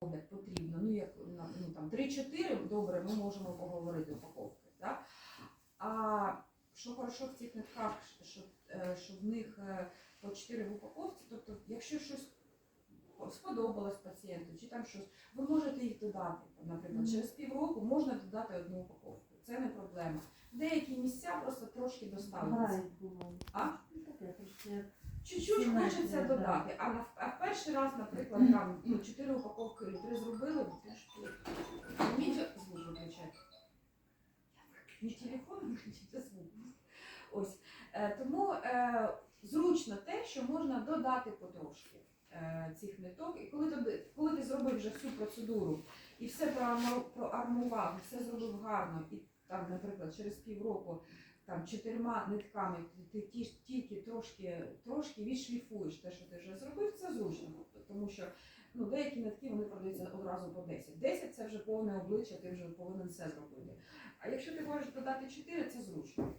роблять потрібно. Ну, як ну, там 3-4, добре, ми можемо поговорити упаковки. Да? А що хорошо в цих нитках, що, е, що в них е, по 4 в упаковці, тобто, якщо щось сподобалось пацієнту, чи там щось, ви можете їх додати. Наприклад, Мгм. через півроку можна додати одну упаковку. Це не проблема. Деякі місця просто трошки доставляться. А? Чуть-чуть хочеться да. додати, а, на, а в перший раз, наприклад, там ну, 4 упаковки 3 зробили, ти ж. Вміть звук виключати. Не телефон виключити, звук. Ось. Е, тому е, зручно те, що можна додати потрошки е, цих ниток. І коли ти, коли ти зробив вже всю процедуру і все проармував, все зробив гарно, і там, наприклад, через півроку там чотирма нитками ти ті тільки трошки, трошки відшліфуєш те, що ти вже зробив, це зручно. Тому що ну, деякі нитки вони продаються одразу по 10. 10 це вже повне обличчя, ти вже повинен все зробити. А якщо ти можеш додати 4, це зручно.